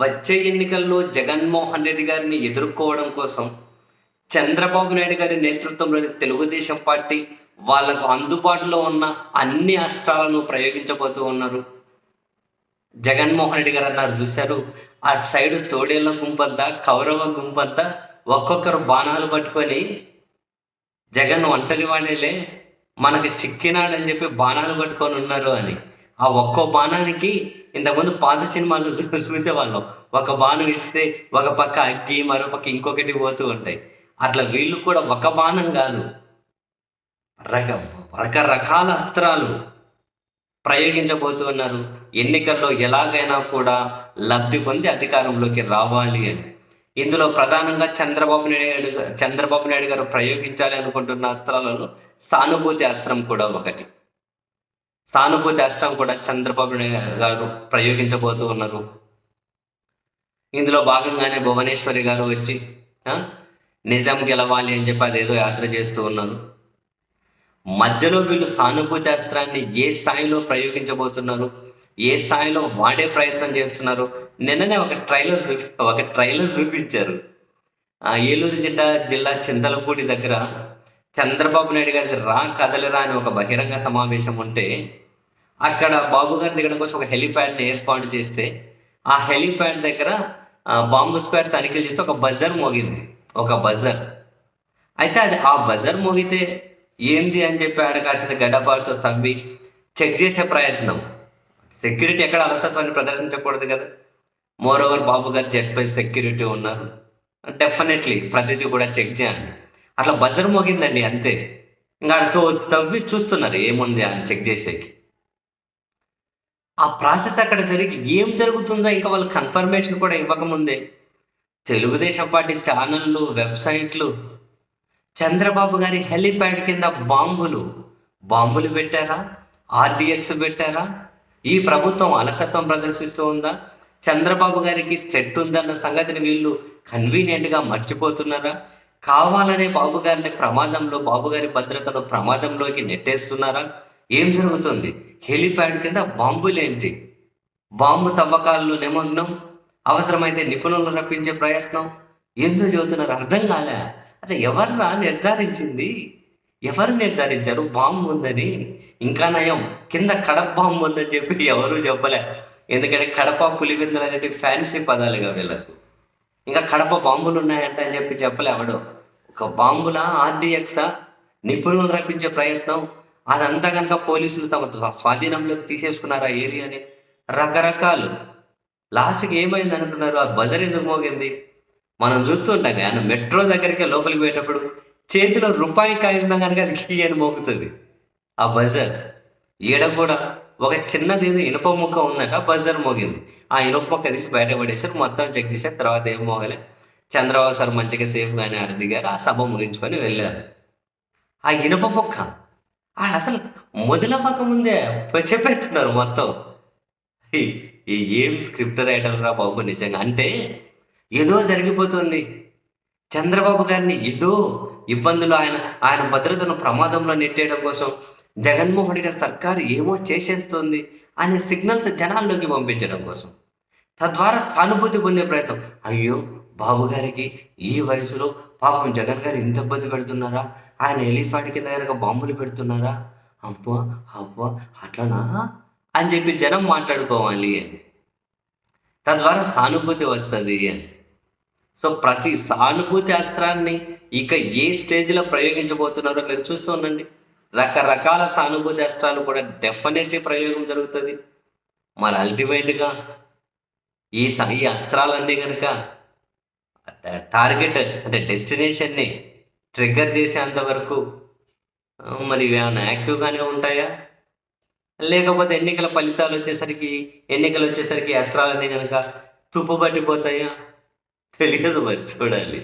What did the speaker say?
వచ్చే ఎన్నికల్లో జగన్మోహన్ రెడ్డి గారిని ఎదుర్కోవడం కోసం చంద్రబాబు నాయుడు గారి నేతృత్వంలోని తెలుగుదేశం పార్టీ వాళ్ళకు అందుబాటులో ఉన్న అన్ని అస్త్రాలను ప్రయోగించబోతూ ఉన్నారు. జగన్మోహన్ రెడ్డి గారు అన్నారు చూశారు అటు సైడ్ తోడేళ్ళ గుంపంతా కౌరవ గుంపంతా ఒక్కొక్కరు బాణాలు పట్టుకొని జగన్ ఒంటరి వాడేలే మనకి చిక్కినాడని చెప్పి బాణాలు పట్టుకొని ఉన్నారు అని. ఆ ఒక్కో బాణానికి ఇంతకుముందు పాత సినిమాలు చూసేవాళ్ళం. ఒక బాణం ఇస్తే ఒక పక్క అగ్గి మరో పక్క ఇంకొకటి పోతూ ఉంటాయి. అట్లా వీళ్ళు కూడా ఒక బాణం కాదు. రక రకరకాల అస్త్రాలు ప్రయోగించబోతున్నారు. ఎన్నికల్లో ఎలాగైనా కూడా లబ్ధి పొంది అధికారంలోకి రావాలి అని. ఇందులో ప్రధానంగా చంద్రబాబు నాయుడు చంద్రబాబు నాయుడు గారు ప్రయోగించాలి అనుకుంటున్న అస్త్రాలలో సానుభూతి అస్త్రం కూడా ఒకటి. సానుభూతి అస్త్రం కూడా చంద్రబాబు గారు ప్రయోగించబోతూ ఉన్నారు. ఇందులో భాగంగానే భువనేశ్వరి గారు వచ్చి నిజం గెలవాలి అని చెప్పి అదేదో యాత్ర చేస్తూ ఉన్నారు. మధ్యలో వీళ్ళు సానుభూతి అస్త్రాన్ని ఏ స్థాయిలో ప్రయోగించబోతున్నారు? ఏ స్థాయిలో వాడే ప్రయత్నం చేస్తున్నారు? నిన్ననే ఒక ట్రైలర్ ఒక ట్రైలర్ చూపించారు. ఏలూరు జిల్లా జిల్లా చింతలపూడి దగ్గర చంద్రబాబు నాయుడు గారి రా కదలరా అని ఒక బహిరంగ సమావేశం ఉంటే అక్కడ బాబు గారి దగ్గర వచ్చి ఒక హెలిప్యాడ్ని ఏర్పాటు చేస్తే ఆ హెలిప్యాడ్ దగ్గర బాంబు స్క్వేర్ తనిఖీలు చేస్తే ఒక బజర్ మోగింది. ఒక బజర్. అయితే అది ఆ బజర్ మోగితే ఏంది అని చెప్పి ఆడ కాసిన గడ్డపాటుతో తవ్వి చెక్ చేసే ప్రయత్నం. సెక్యూరిటీ ఎక్కడ అలసత్వాన్ని ప్రదర్శించకూడదు కదా. మోర్ ఓవర్ బాబు గారు జెడ్పై సెక్యూరిటీ ఉన్నారు. డెఫినెట్లీ ప్రతిదీ కూడా చెక్ చేయాలి. అట్లా బజర్ మోగిందండి అంతే. ఇంకా ఆడతో తవ్వి చూస్తున్నారు ఏముంది అని చెక్ చేసేకి. ఆ ప్రాసెస్ అక్కడ జరిగి ఏం జరుగుతుందో ఇంకా వాళ్ళు కన్ఫర్మేషన్ కూడా ఇవ్వకముందే. తెలుగుదేశం పార్టీ ఛానళ్ళు వెబ్సైట్లు చంద్రబాబు గారి హెలిప్యాడ్ కింద బాంబులు. బాంబులు పెట్టారా? ఆర్డిఎక్స్ పెట్టారా? ఈ ప్రభుత్వం అలసత్వం ప్రదర్శిస్తూ ఉందా? చంద్రబాబు గారికి థ్రెట్ ఉందన్న సంగతిని వీళ్ళు కన్వీనియంట్గా మర్చిపోతున్నారా? కావాలనే బాబు గారిని ప్రమాదంలో బాబు గారి భద్రతను ప్రమాదంలోకి నెట్టేస్తున్నారా? ఏం జరుగుతుంది? హెలిప్యాడ్ కింద బాంబులేంటి? బాంబు తవ్వకాల్లో నిమగ్నం అవసరమైతే నిపుణులను రప్పించే ప్రయత్నం. ఎందుకు చదువుతున్నారు అర్థం కాలే. అదే ఎవర్రా నిర్ధారించింది? ఎవరు నిర్ధారించారు? బాంబు ఉందని. ఇంకా నయం. కింద కడప బాంబు ఉందని చెప్పి ఎవరు చెప్పలే. ఎందుకంటే కడప పులివెందులు అనేటి ఫ్యాన్సీ పదాలుగా వీళ్ళకు. ఇంకా కడప బాంబులు ఉన్నాయంట అని చెప్పి చెప్పలే ఎవడు. ఒక బాంబుల ఆర్డిఎక్సా నిపుణులు రప్పించే ప్రయత్నం. అదంతా కనుక పోలీసులు తమ స్వాధీనంలోకి తీసేసుకున్నారు ఆ ఏరియాని? రకరకాలు. లాస్ట్కి ఏమైంది అనుకున్నారు? ఆ బజర్ ఎందుకు మోగింది? మనం చూస్తుంటాం ఆయన మెట్రో దగ్గరికి లోపలికి పోయేటప్పుడు చేతిలో రూపాయి కాగితం కనుక అది కీ అని మోగుతుంది. ఆ బజర్ ఈడ కూడా ఒక చిన్నది ఏదో ఇనుప ముక్క ఉందట బజర్ మోగింది. ఆ ఇనుప ముక్క తీసి బయట పడేసారు మొత్తం చెక్ చేశారు తర్వాత ఏం మోగలే. చంద్రబాబు సార్ మంచిగా సేఫ్గానే ఆడ దిగారు ఆ సభ ముగించుకొని వెళ్ళారు. ఆ ఇనుప ముక్క ఆడ అసలు మొదల పక్క ముందే చెప్పేస్తున్నారు మొత్తం. ఈ ఈ ఏం స్క్రిప్ట్ రైటర్ రా బాబు నిజంగా. అంటే ఏదో జరిగిపోతుంది. చంద్రబాబు గారిని ఏదో ఇబ్బందులు ఆయన ఆయన భద్రతను ప్రమాదంలో నెట్టేయడం కోసం జగన్మోహన్ రెడ్డి గారి సర్కారు ఏమో చేసేస్తోంది అనే సిగ్నల్స్ జనాల్లోకి పంపించడం కోసం. తద్వారా సానుభూతి పొందే ప్రయత్నం. అయ్యో బాబు గారికి ఈ వయసులో పాపం జగన్ గారు ఇంత ఇబ్బంది పెడుతున్నారా? ఆయన ఎలిఫాంట్ కింద కనుక బాంబులు పెడుతున్నారా? అబ్బా అబ్బా అట్లనా? అని చెప్పి జనం మాట్లాడుకోవాలి అని. తద్వారా సానుభూతి వస్తుంది అని. సో ప్రతి సానుభూతి అస్త్రాన్ని ఇక ఏ స్టేజ్లో ప్రయోగించబోతున్నారో మీరు చూస్తూ ఉండండి. రకరకాల సానుభూతి అస్త్రాలు కూడా డెఫినెట్లీ ప్రయోగం జరుగుతుంది. మరి అల్టిమేట్గా ఈ ఈ అస్త్రాలన్నీ కనుక టార్గెట్ అంటే డెస్టినేషన్ని ట్రిగ్గర్ చేసేంత వరకు మరి ఏమైనా యాక్టివ్గానే ఉంటాయా? లేకపోతే ఎన్నికల ఫలితాలు వచ్చేసరికి ఎన్నికలు వచ్చేసరికి అస్త్రాలన్నీ కనుక తుప్పు పట్టిపోతాయా తెలియదు మరి చూడాలి.